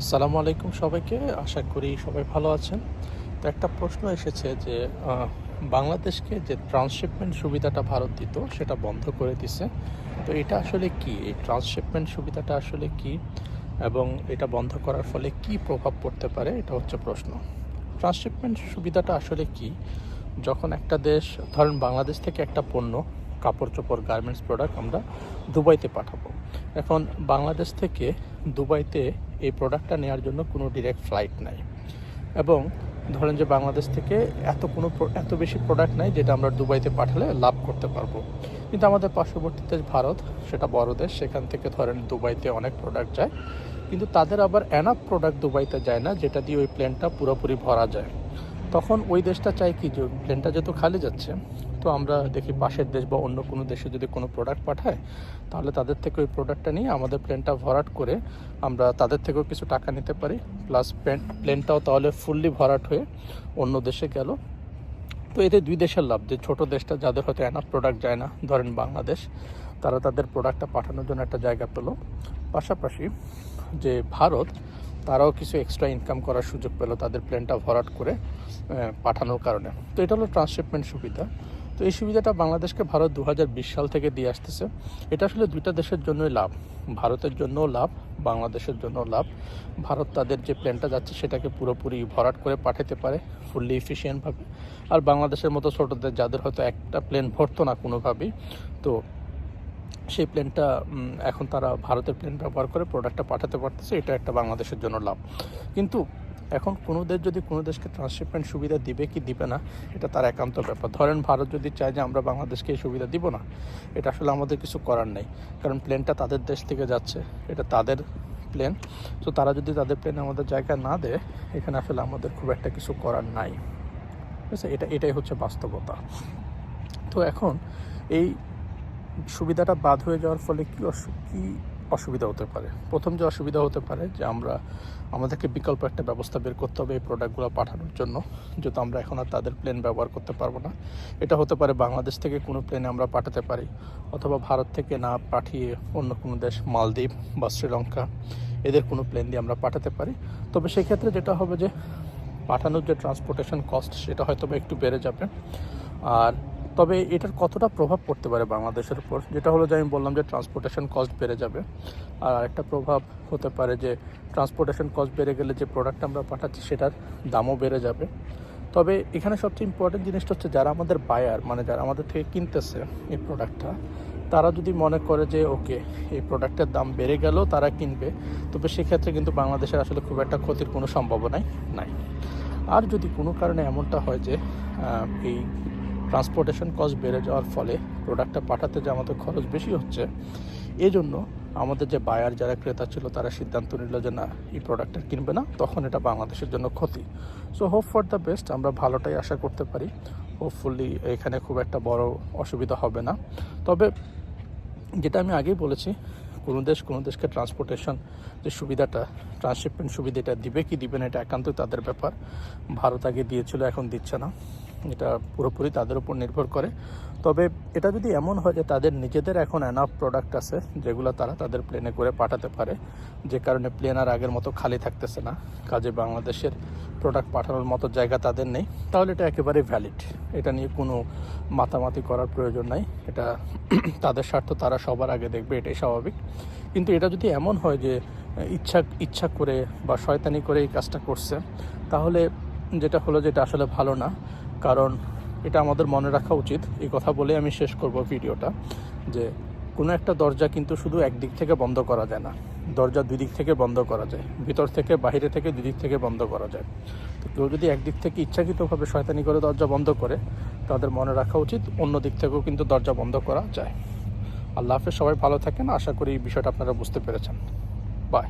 সালামু আলাইকুম সবাইকে। আশা করি সবাই ভালো আছেন। তো একটা প্রশ্ন এসেছে যে বাংলাদেশকে যে ট্রান্সশিপমেন্ট সুবিধাটা ভারত দিত, সেটা বন্ধ করে দিছে। তো এটা আসলে কি? এই ট্রান্সশিপমেন্ট সুবিধাটা আসলে কি? এবং এটা বন্ধ করার ফলে কি প্রভাব পড়তে পারে? এটা হচ্ছে প্রশ্ন। ট্রান্সশিপমেন্ট সুবিধাটা আসলে কি? যখন একটা দেশ, ধরেন বাংলাদেশ থেকে একটা পণ্য কাপড় চোপড় গার্মেন্টস প্রোডাক্ট আমরা দুবাইতে পাঠাবো। এখন বাংলাদেশ থেকে দুবাইতে এই প্রোডাক্টটা নেওয়ার জন্য কোনো ডিরেক্ট ফ্লাইট নাই। এবং ধরেন যে বাংলাদেশ থেকে এত কোনো এত বেশি প্রোডাক্ট নাই যেটা আমরা দুবাইতে পাঠালে লাভ করতে পারব। কিন্তু আমাদের পার্শ্ববর্তী দেশ ভারত, সেটা বড় দেশ, সেখান থেকে ধরেন দুবাইতে অনেক প্রোডাক্ট যায়। কিন্তু তাদের আবার এনাফ প্রোডাক্ট দুবাইতে যায় না, যেটা দিয়ে ওই প্লেনটা পুরোপুরি ভরা যায়। তখন ওই দেশটা চায় কি যে প্লেনটা যেহেতু খালি যাচ্ছে, তো আমরা দেখি পাশের দেশ বা অন্য কোনো দেশে যদি কোনো প্রোডাক্ট পাঠায়, তাহলে তাদের থেকে ওই প্রোডাক্টটা নিয়ে আমাদের প্লেনটা ভরাট করে আমরা তাদের থেকেও কিছু টাকা নিতে পারি। প্লাস প্লেনটাও তাহলে ফুললি ভরাট হয়ে অন্য দেশে গেল। তো এতে দুই দেশের লাভ, যে ছোট দেশটা যাদের হয়তো এনাফ প্রোডাক্ট যায় না, ধরেন বাংলাদেশ, তারা তাদের প্রোডাক্টটা পাঠানোর জন্য একটা জায়গা পেল। পাশাপাশি যে ভারত তারাও কিছু এক্সট্রা ইনকাম করার সুযোগ পেল তাদের প্লেনটা ভরাট করে পাঠানোর কারণে। তো এটা হলো ট্রান্সশিপমেন্ট সুবিধা। তো এই সুবিধাটা বাংলাদেশকে ভারত দু হাজার বিশ সাল থেকে দিয়ে আসতেছে। এটা আসলে দুইটা দেশের জন্যই লাভ। ভারতের জন্যও লাভ, বাংলাদেশের জন্য লাভ। ভারত তাদের যে প্লেনটা যাচ্ছে সেটাকে পুরোপুরি ভরাট করে পাঠাতে পারে ফুললি এফিসিয়েন্টভাবে আর বাংলাদেশের মতো ছোটোদের, যাদের হয়তো একটা প্লেন ভরতো না কোনোভাবেই, তো সেই প্লেনটা এখন তারা ভারতের প্লেন ব্যবহার করে প্রোডাক্টটা পাঠাতে পারতেছে, এটা একটা বাংলাদেশের জন্য লাভ। কিন্তু এখন কোনো দেশ যদি কোনো দেশকে ট্রান্সশিপমেন্ট সুবিধা দিবে কি দিবে না, এটা তার একান্ত ব্যাপার। ধরেন ভারত যদি চায় যে আমরা বাংলাদেশকে এই সুবিধা দিব না, এটা আসলে আমাদের কিছু করার নেই। কারণ প্লেনটা তাদের দেশ থেকে যাচ্ছে, এটা তাদের প্লেন। তো তারা যদি তাদের প্লেন আমাদের জায়গায় না দেয়, এখানে আসলে আমাদের খুব একটা কিছু করার নাই। ঠিক আছে? এটা, এটাই হচ্ছে বাস্তবতা। তো এখন এই সুবিধাটা বাদ হয়ে যাওয়ার ফলে কি কি অসুবিধা হতে পারে? প্রথম যে অসুবিধা হতে পারে যে আমরা, আমাদেরকে বিকল্প একটা ব্যবস্থা বের করতে হবে এই প্রোডাক্টগুলো পাঠানোর জন্য, যেহেতু আমরা এখন আর তাদের প্লেন ব্যবহার করতে পারব না। এটা হতে পারে বাংলাদেশ থেকে কোনো প্লেনে আমরা পাঠাতে পারি, অথবা ভারত থেকে না পাঠিয়ে অন্য কোনো দেশ, মালদ্বীপ বা শ্রীলঙ্কা, এদের কোনো প্লেন দিয়ে আমরা পাঠাতে পারি। তবে সেক্ষেত্রে যেটা হবে যে, পাঠানোর যে ট্রান্সপোর্টেশন কস্ট সেটা হয়তো একটু বেড়ে যাবে। আর তবে এটার কতটা প্রভাব পড়তে পারে বাংলাদেশের উপর? যেটা হলো যে আমি বললাম যে ট্রান্সপোর্টেশন কস্ট বেড়ে যাবে। আর আরেকটা প্রভাব হতে পারে যে ট্রান্সপোর্টেশন কস্ট বেড়ে গেলে যে প্রোডাক্ট আমরা পাঠাচ্ছি সেটার দামও বেড়ে যাবে। তবে এখানে সবচেয়ে ইম্পর্টেন্ট জিনিসটা হচ্ছে যারা আমাদের বায়ার মানে যারা আমাদের থেকে কিনতেছে এই প্রোডাক্টটা তারা যদি মনে করে যে, ওকে, এই প্রোডাক্টের দাম বেড়ে গেলেও তারা কিনবে। তবে সেক্ষেত্রে কিন্তু বাংলাদেশের আসলে খুব একটা ক্ষতির কোনো সম্ভাবনাই নাই। আর যদি কোনো কারণে এমনটা হয় যে এই ট্রান্সপোর্টেশন কস্ট বেড়ে যাওয়ার ফলে প্রোডাক্টটা পাঠাতে যে আমাদের খরচ বেশি হচ্ছে। এই জন্য আমাদের যে বায়ার যারা ক্রেতা ছিল, তারা সিদ্ধান্ত নিল যে না, এই প্রোডাক্টটা কিনবে না, তখন এটা বাংলাদেশের জন্য ক্ষতি। So hope for the best আমরা ভালোটাই আশা করতে পারি। হোপফুলি এখানে খুব একটা বড় অসুবিধা হবে না। তবে যেটা আমি আগেই বলেছি, কোনো দেশ, কোনো দেশকে ট্রান্সপোর্টেশন যে সুবিধাটা ট্রান্সশিপমেন্ট সুবিধাটা দিবে কি দিবে না, এটা একান্তই তাদের ব্যাপার। ভারত আগে দিয়েছিল, এখন দিচ্ছে না। এটা পুরোপুরি তাদের উপর নির্ভর করে। তবে এটা যদি এমন হয় যে তাদের নিজেদের এখন এনাফ প্রোডাক্ট আছে যেগুলো তারা তাদের প্লেনে করে পাঠাতে পারে, যে কারণে প্লেন আর আগের মতো খালি থাকতেছে না, কাজে বাংলাদেশের প্রোডাক্ট পাঠানোর মতো জায়গা তাদের নেই, তাহলে এটা একেবারে ভ্যালিড এটা নিয়ে কোনো মাতামাতি করার প্রয়োজন নাই। এটা তাদের স্বার্থ, তারা সবার আগে দেখবে, এটাই স্বাভাবিক। কিন্তু এটা যদি এমন হয় যে ইচ্ছা ইচ্ছা করে বা শয়তানি করে এই কাজটা করছে, তাহলে যেটা হলো যেটা আসলে ভালো না, কারণ এটা আমাদের মনে রাখা উচিত। এই কথা বলে আমি শেষ করব ভিডিওটা, যে কোনো একটা দরজা কিন্তু শুধু একদিক থেকে বন্ধ করা যায় না। দরজা দুই দিক থেকে বন্ধ করা যায়, ভিতর থেকে, বাইরে থেকে, দুই দিক থেকে বন্ধ করা যায়। তো কেউ যদি একদিক থেকে ইচ্ছাকৃতভাবে শয়তানি করে দরজা বন্ধ করে, তাদের মনে রাখা উচিত অন্য দিক থেকেও কিন্তু দরজা বন্ধ করা যায়। আল্লাহ হাফেজ, সবাই ভালো থাকেন। আশা করি এই বিষয়টা আপনারা বুঝতে পেরেছেন। বাই